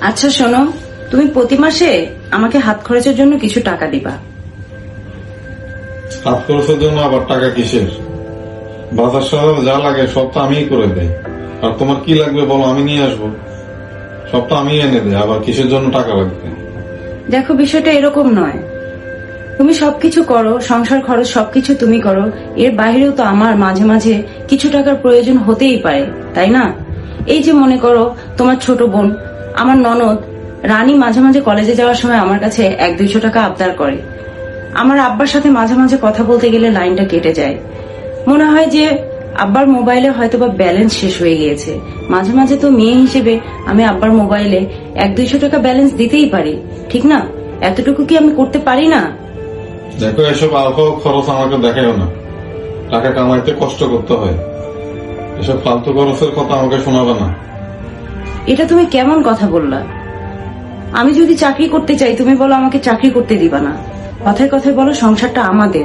আচ্ছা শোনো তুমি প্রতি মাসে আমাকে হাত খরচের জন্য কিছু টাকা দিবা। হাত খরচের জন্য আবার টাকা কিসের? বাজার সাজার যা লাগে সব তো আমিই করে দেই। আর তোমার কি লাগবে বলো আমি নিয়ে আসব। সব তো আমি এনে দেই আবার কিসের জন্য টাকা লাগবে? দেখো বিষয়টা এরকম নয়। তুমি সবকিছু করো সংসার খরচ সবকিছু তুমি করো এর বাইরেও তো আমার মাঝে মাঝে কিছু টাকার প্রয়োজন হতেই পারে তাই না? এই যে মনে করো তোমার ছোট বোন আমার ননদ রানী মাঝে মাঝে কলেজে যাওয়ার সময় আমার কাছে এক দুইশো টাকা আবদার করে। আমার আব্বার সাথে মাঝে মাঝে কথা বলতে গেলে লাইনটা কেটে যায়। মনে হয় যে আব্বার মোবাইলে হয়তো বা ব্যালেন্স শেষ হয়ে গিয়েছে। মাঝে মাঝে তো মেয়ে হিসেবে আমি আব্বার মোবাইলে এক দুইশো টাকা ব্যালেন্স দিতেই পারি, ঠিক না? এতটুকু কি আমি করতে পারি না? দেখো, এসব আলফা খরচ আমাকে দেখাও না। টাকা কামাইতে কষ্ট করতে হয়। এসব ফালতু খরচের কথা আমাকে শোনাবে না। এটা তুমি কেমন কথা বললা? আমি যদি চাকরি করতে চাই, তুমি বলো আমাকে চাকরি করতে দিবা না। কথায় কথায় বলো, সংসারটা আমাদের।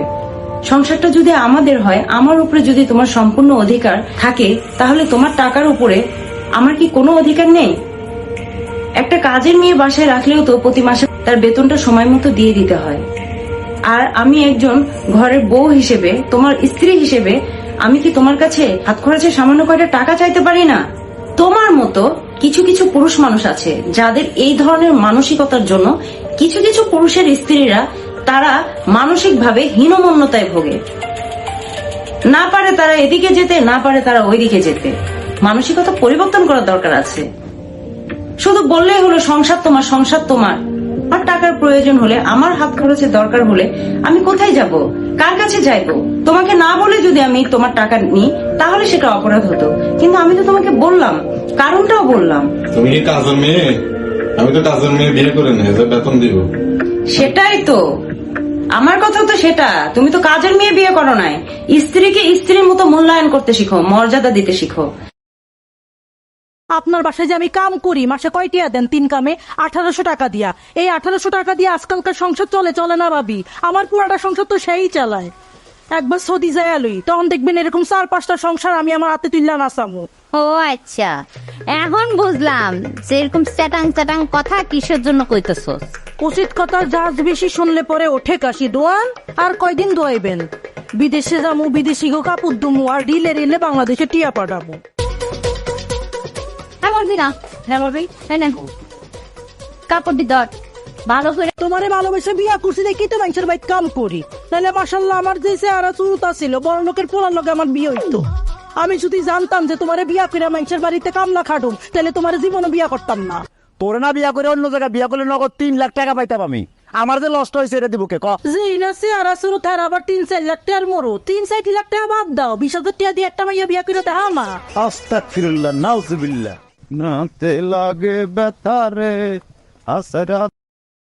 সংসারটা যদি আমাদের হয়, আমার উপরে যদি তোমার সম্পূর্ণ অধিকার থাকে, তাহলে তোমার টাকার উপরে আমার কি কোনো অধিকার নেই? একটা কাজের মেয়ে বাসায় রাখলেও তো প্রতি মাসে তার বেতনটা সময় মতো দিয়ে দিতে হয়। আর আমি একজন ঘরের বউ হিসেবে, তোমার স্ত্রী হিসেবে, আমি কি তোমার কাছে হাত খরচে সামান্য কয়টা টাকা চাইতে পারি না? তোমার মতো কিছু কিছু পুরুষ মানুষ আছে যাদের এই ধরনের মানসিকতার জন্য কিছু কিছু পুরুষের স্ত্রীরা তারা মানসিকভাবে হীনমন্যতায় ভোগে। না পারে তারা এদিকে যেতে, না পারে তারা ওইদিকে যেতে। মানসিকতা পরিবর্তন করার দরকার আছে। শুধু বললেই হলো, সংসার তোমার সংসার তোমার। আর টাকার প্রয়োজন হলে, আমার হাত খরচের দরকার হলে আমি কোথায় যাব? কার কাছে যাইব? তোমাকে না বলে যদি আমি তোমার টাকা নিই তাহলে সেটা অপরাধ হতো। কিন্তু আমি তো তোমাকে বললাম কারণটাও বললাম। তুমি কি কাজের মেয়ে? আমি তো কাজের মেয়ে বিয়ে করে নেই যে বেতন দিব। সেটাই তো। আমার কথা তো সেটা। তুমি তো কাজের মেয়ে বিয়ে করো নাই। স্ত্রীকে স্ত্রীর মতো মূল্যায়ন করতে শিখো মর্যাদা দিতে শিখো। আপনার বাসায় যে আমি কাম করি মাসে কয়টিয়া দেন তিন কামে? আঠারোশো টাকা দিয়া। এই আঠারোশো টাকা দিয়ে আজকালকার সংসার চলে চলে না ভাবি? আমার পুরাটা সংসার তো সেই চালায়। একবার সৌদি যায় তখন দেখবেন এরকম চার পাঁচটা সংসার আমি আমার হাতে তুললা ও আচ্ছা। এখন বুঝলাম যে এরকম কথা কিসের জন্য কইতেছস? উচিত কথা বেশি শুনলে পরে ওঠে কাশি দোয়ান আর কয়দিন দোয়াইবেন? বিদেশে যাব বিদেশি গো কাপড় দুমু আর রিলে রিলে বাংলাদেশে টিয়া পাঠাবো। হ্যাঁ বলবি না। হ্যাঁ বলবি। হ্যাঁ কাপড় দি দর ভালো করে তোমারে ভালোবেসে বিয়া করছি দেখি তো মানুষের বাইক কাম করি। তাহলে মাসাল্লাহ আমার যে চেহারা চুরুতা ছিল বড় লোকের পোলার লোকে আমার বিয়ে হইতো। আমি যদি জানতাম যে তোমারে বিয়া করে মানুষের বাড়িতে কামলা খাটুম তাহলে তোমার জীবনে বিয়া করতাম না। তোরে না বিয়া করে অন্য জায়গায় বিয়া করলে নগদ তিন লাখ টাকা পাইতাম আমি। আমার যে লস্ট হয়েছে এটা দিব কে? ক। যে না চেহারা চুরু তার আবার তিন চার লাখ টাকার মরো। তিন চার লাখ টাকা বাদ দাও বিশ হাজার টাকা দিয়ে একটা মাইয়া বিয়া করে দেখা না আস্তাগফিরুল্লাহ নাউজুবিল্লাহ। নাতে লাগে ব্যথারে আসরা